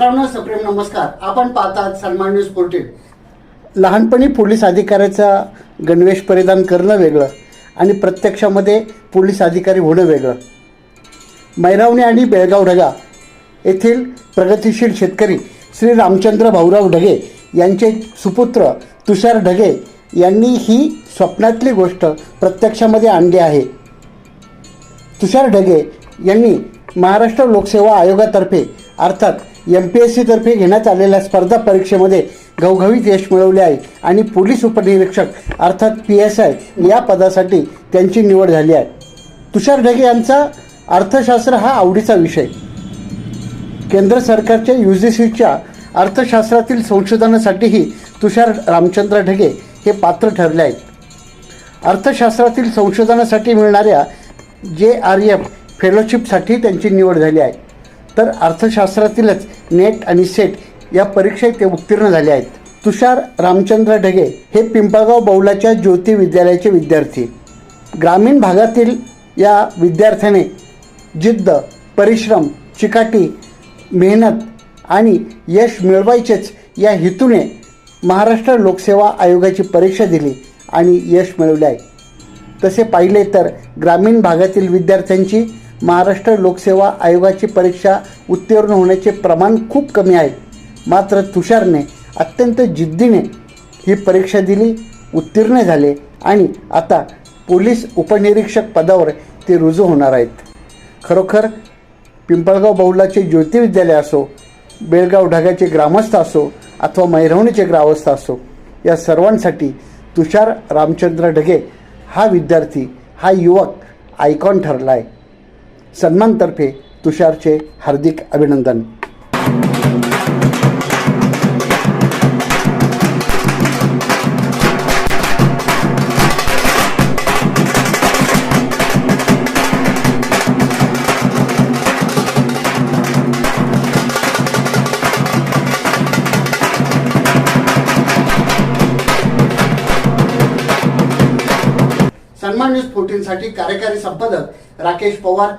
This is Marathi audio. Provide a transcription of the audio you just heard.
मित्रांनो सप्रेम नमस्कार. आपण पाहतात सन्मान न्यूज पोर्टेल. लहानपणी पोलीस अधिकाऱ्याचा गणवेश परिधान करणं वेगळं आणि प्रत्यक्षामध्ये पोलीस अधिकारी होणं वेगळं. मैरावणे आणि बेळगाव ढगा येथील प्रगतिशील शेतकरी श्री रामचंद्र भाऊराव ढगे यांचे सुपुत्र तुषार ढगे यांनी ही स्वप्नातली गोष्ट प्रत्यक्षामध्ये आणली आहे. तुषार ढगे यांनी महाराष्ट्र लोकसेवा आयोगातर्फे अर्थात एम पी एस सीतर्फे घेण्यात आलेल्या स्पर्धा परीक्षेमध्ये घवघवीत यश मिळवले आहे आणि पोलीस उपनिरीक्षक अर्थात पी एस आय या पदासाठी त्यांची निवड झाली आहे. तुषार ढगे यांचा अर्थशास्त्र हा आवडीचा विषय. केंद्र सरकारच्या यू जी सीच्या अर्थशास्त्रातील संशोधनासाठीही तुषार रामचंद्र ढगे हे पात्र ठरले आहेत. अर्थशास्त्रातील संशोधनासाठी मिळणाऱ्या जे आर एफ फेलोशिपसाठी त्यांची निवड झाली आहे. तर अर्थशास्त्रातीलच नेट आणि सेट या परीक्षेत ते उत्तीर्ण झाले आहेत. तुषार रामचंद्र ढगे हे पिंपळगाव बौलाच्या ज्योती विद्यालयाचे विद्यार्थी. ग्रामीण भागातील या विद्यार्थ्याने जिद्द परिश्रम चिकाटी मेहनत आणि यश मिळवायचेच या हेतूने महाराष्ट्र लोकसेवा आयोगाची परीक्षा दिली आणि यश मिळवले आहे. तसे पाहिले तर ग्रामीण भागातील विद्यार्थ्यांची महाराष्ट्र लोकसेवा आयोगाची परीक्षा उत्तीर्ण होण्याचे प्रमाण खूप कमी आहे. मात्र तुषारने अत्यंत जिद्दीने ही परीक्षा दिली उत्तीर्ण झाले आणि आता पोलीस उपनिरीक्षक पदावर ते रुजू होणार आहेत. खरोखर पिंपळगाव बहुलाचे ज्योती विद्यालय असो बेळगाव ढगाचे ग्रामस्थ असो अथवा मैरवणीचे ग्रामस्थ असो या सर्वांसाठी तुषार रामचंद्र ढगे हा विद्यार्थी हा युवक आयकॉन ठरला आहे सन्मानतर्फे तुषारचे हार्दिक अभिनंदन. सन्मान न्यूज फोर्टीन साठी कार्यकारी संपादक राकेश पवार